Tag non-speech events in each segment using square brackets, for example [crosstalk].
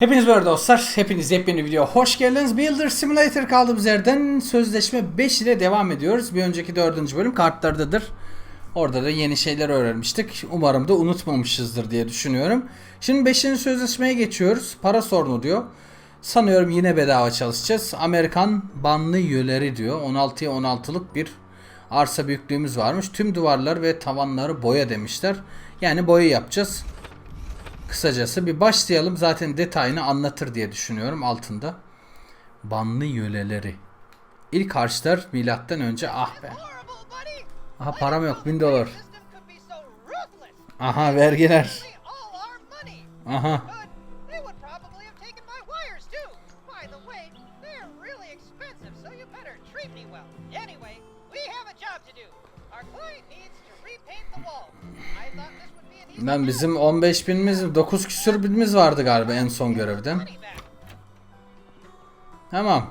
Hepiniz böyle dostlar. Hepiniz yepyeni video hoş geldiniz. Builder Simulator kaldığımız yerden sözleşme 5 ile devam ediyoruz. Bir önceki 4. bölüm kartlardadır. Orada da yeni şeyler öğrenmiştik. Umarım da unutmamışızdır diye düşünüyorum. Şimdi 5. sözleşmeye geçiyoruz. Para sorunu diyor. Sanıyorum yine bedava çalışacağız. Amerikan banlı üyeleri diyor. 16'ya 16'lık bir arsa büyüklüğümüz varmış. Tüm duvarlar ve tavanları boya demişler. Yani boya yapacağız. Kısacası bir başlayalım. Zaten detayını anlatır diye düşünüyorum altında. Banlı yöleleri. İlk harçlar milattan önce ah be. Aha param yok 1000 dolar. Aha vergiler. Aha. Lan bizim 15 binimiz 9 küsür binimiz vardı galiba en son back. Tamam.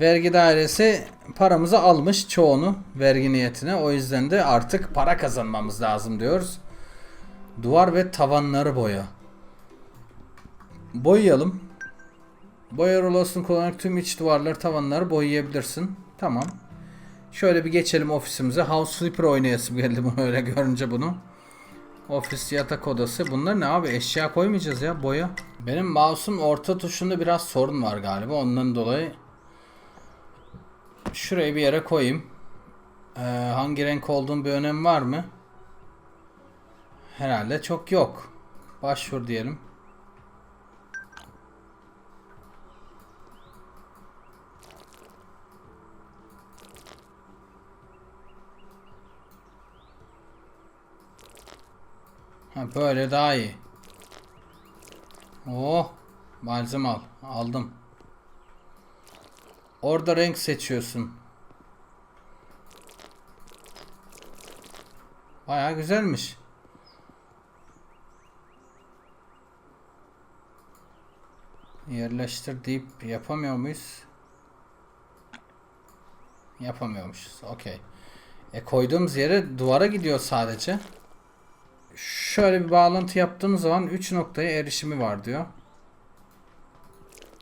Vergi dairesi paramızı almış çoğunu vergi niyetine. O yüzden de artık para kazanmamız lazım diyoruz. Duvar ve tavanları boya. Boyayalım. Boya rulosunu kullanarak tüm iç duvarları tavanları boyayabilirsin. Tamam. Şöyle bir geçelim ofisimize. House Flipper oynayasım geldi bunu öyle görünce bunu. Ofis yatak odası. Bunlar ne abi? Eşya koymayacağız ya boya. Benim mouse'un orta tuşunda biraz sorun var galiba. Ondan dolayı şuraya bir yere koyayım. Ee, hangi renk olduğun bir önemi var mı? Herhalde çok yok. Başvur diyelim. Ha, böyle daha iyi. Oh, malzeme al. Aldım. Orada renk seçiyorsun. Baya güzelmiş. Yerleştir deyip yapamıyor muyuz? Yapamıyormuşuz. Okey. E koyduğumuz yere duvara gidiyor sadece. Şöyle bir bağlantı yaptığımız zaman 3 noktaya erişimi var diyor.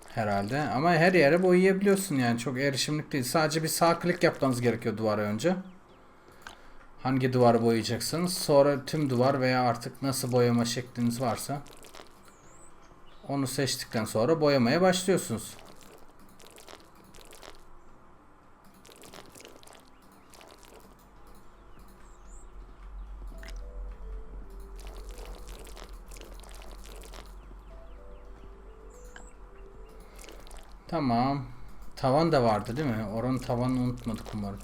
Herhalde. Ama her yere boyayabiliyorsun yani. Çok erişimlik değil. Sadece bir sağ klik yapmanız gerekiyor duvara önce. Hangi duvarı boyayacaksınız. Sonra tüm duvar veya artık nasıl boyama şekliniz varsa onu seçtikten sonra boyamaya başlıyorsunuz. Tamam. Tavan da vardı değil mi? Oranın tavanını unutmadık umarım.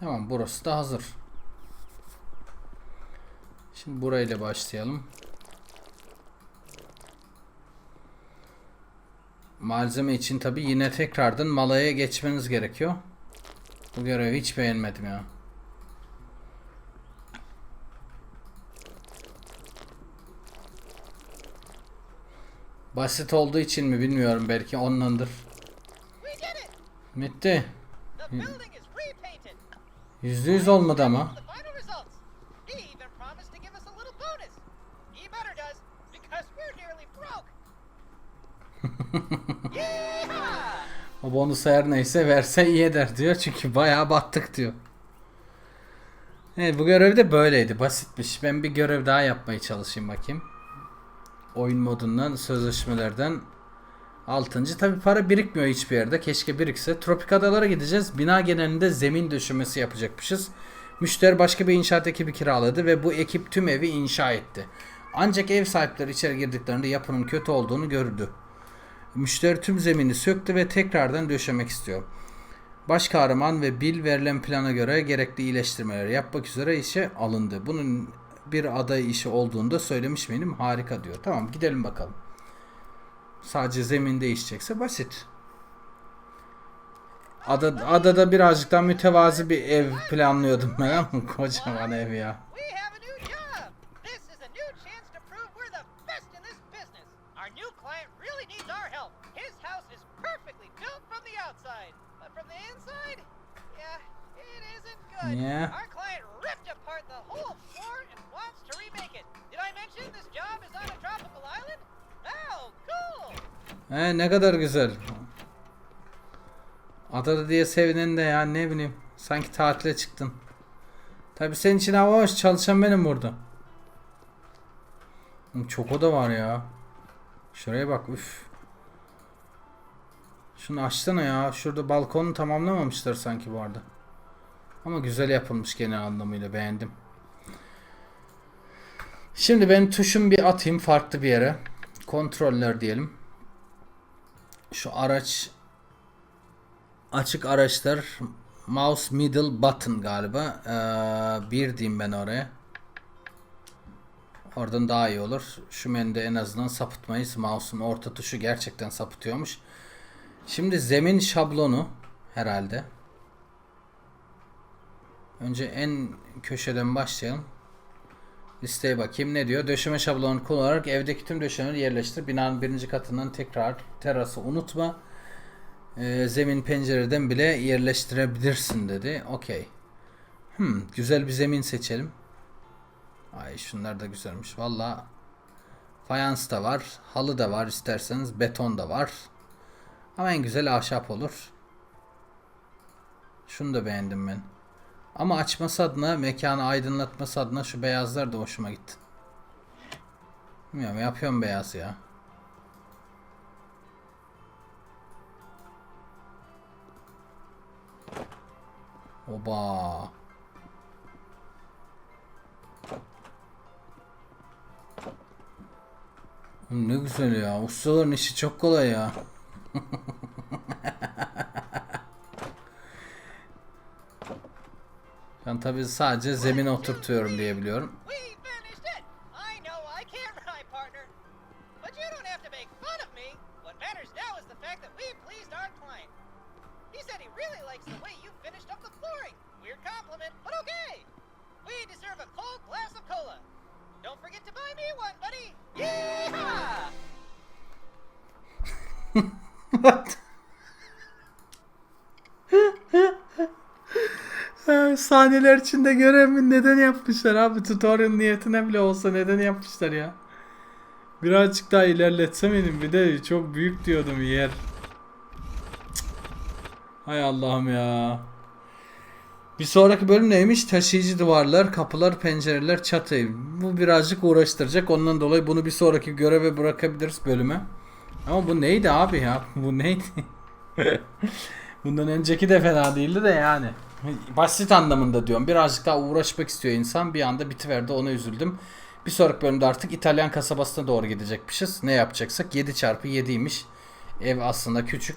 Tamam burası da hazır. Şimdi burayla başlayalım. Malzeme için tabi yine tekrardan malaya geçmeniz gerekiyor. Bu görevi hiç beğenmedim ya. Basit olduğu için mi bilmiyorum belki ondandır. Bitti. Yüzde yüz olmadı ama. O bonus her neyse verse iyi eder diyor. Çünkü bayağı battık diyor. Evet bu görev de böyleydi. Basitmiş. Ben bir görev daha yapmaya çalışayım bakayım. Oyun modundan, sözleşmelerden. Altıncı. Tabi para birikmiyor hiçbir yerde. Keşke birikse. Tropik adalara gideceğiz. Bina genelinde zemin döşemesi yapacakmışız. Müşteri başka bir inşaat ekibi kiraladı ve bu ekip tüm evi inşa etti. Ancak ev sahipleri içeri girdiklerinde yapının kötü olduğunu gördü. Müşteri tüm zemini söktü ve tekrardan döşemek istiyor. Baş kahraman ve Bill verilen plana göre gerekli iyileştirmeleri yapmak üzere işe alındı. Bunun bir aday işi olduğunu da söylemiş miydim? Harika diyor. Tamam gidelim bakalım. Sadece zemin değişecekse basit. Ada, adada birazcık daha mütevazi bir ev planlıyordum ben ama [laughs] kocaman ev ya. We He ne kadar güzel. Adada diye sevinen de ya ne bileyim. Sanki tatile çıktın. Tabi senin için hava hoş çalışan benim burada. Çok oda var ya. Şuraya bak üf. Şunu açsana ya. Şurada balkonu tamamlamamışlar sanki bu arada. Ama güzel yapılmış genel anlamıyla beğendim. Şimdi ben tuşum bir atayım farklı bir yere. Kontroller diyelim. Şu araç açık araçlar mouse middle button galiba. Ee, bir diyeyim ben oraya. Oradan daha iyi olur. Şu menüde en azından sapıtmayız. Mouse'un orta tuşu gerçekten sapıtıyormuş. Şimdi zemin şablonu herhalde. Önce en köşeden başlayalım. Listeye bakayım ne diyor? Döşeme şablonu kullanarak evdeki tüm döşemeleri yerleştir. Binanın birinci katından tekrar terası unutma. Ee, zemin pencereden bile yerleştirebilirsin dedi. Okey. Hmm, güzel bir zemin seçelim. Ay şunlar da güzelmiş. Valla fayans da var. Halı da var isterseniz. Beton da var. Ama en güzel ahşap olur. Şunu da beğendim ben. Ama açması adına, mekanı aydınlatması adına şu beyazlar da hoşuma gitti. Bilmiyorum yapıyorum beyaz ya. Oba. Ne güzel ya. Ustaların işi çok kolay ya. [laughs] Ben tabii sadece zemin oturtuyorum diye biliyorum. We [laughs] Saniyeler içinde görevimi neden yapmışlar abi? Tutorial niyetine bile olsa neden yapmışlar ya? Birazcık daha ilerletsem benim bir de çok büyük diyordum yer. Cık. Hay Allah'ım ya. Bir sonraki bölüm neymiş? Taşıyıcı duvarlar, kapılar, pencereler, çatı. Bu birazcık uğraştıracak. Ondan dolayı bunu bir sonraki göreve bırakabiliriz bölüme. Ama bu neydi abi ya? [laughs] Bu neydi? [laughs] Bundan önceki de fena değildi de yani. Basit anlamında diyorum. Birazcık daha uğraşmak istiyor insan. Bir anda bitiverdi ona üzüldüm. Bir sonraki bölümde artık İtalyan kasabasına doğru gidecekmişiz. Ne yapacaksak 7 çarpı 7'ymiş. Ev aslında küçük.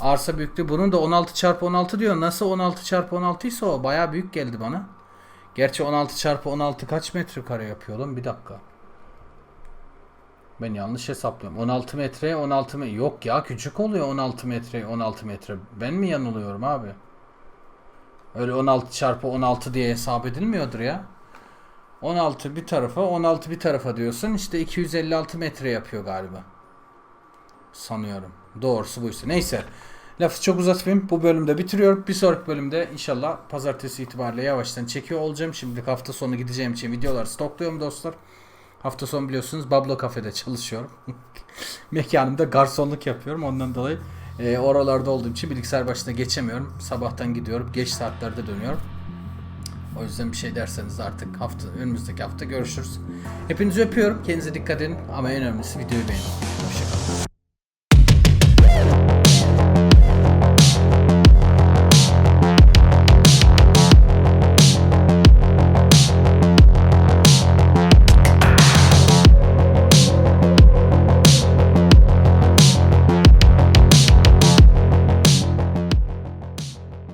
Arsa büyüklüğü bunun da 16 çarpı 16 diyor. Nasıl 16 çarpı 16 ise o baya büyük geldi bana. Gerçi 16 çarpı 16 kaç metrekare yapıyor lan? Bir dakika. Ben yanlış hesaplıyorum. 16 metre 16 metre. Yok ya küçük oluyor 16 metre 16 metre. Ben mi yanılıyorum abi? Öyle 16 çarpı 16 diye hesap edilmiyordur ya. 16 bir tarafa 16 bir tarafa diyorsun. İşte 256 metre yapıyor galiba. Sanıyorum. Doğrusu buysa. Neyse. Lafı çok uzatmayayım. Bu bölümde bitiriyorum. Bir sonraki bölümde inşallah pazartesi itibariyle yavaştan çekiyor olacağım. Şimdilik hafta sonu gideceğim için videoları stokluyorum dostlar. Hafta sonu biliyorsunuz Bablo Cafe'de çalışıyorum. [laughs] Mekanımda garsonluk yapıyorum. Ondan dolayı e, oralarda olduğum için bilgisayar başına geçemiyorum. Sabahtan gidiyorum. Geç saatlerde dönüyorum. O yüzden bir şey derseniz artık hafta önümüzdeki hafta görüşürüz. Hepinizi öpüyorum. Kendinize dikkat edin. Ama en önemlisi videoyu beğenin.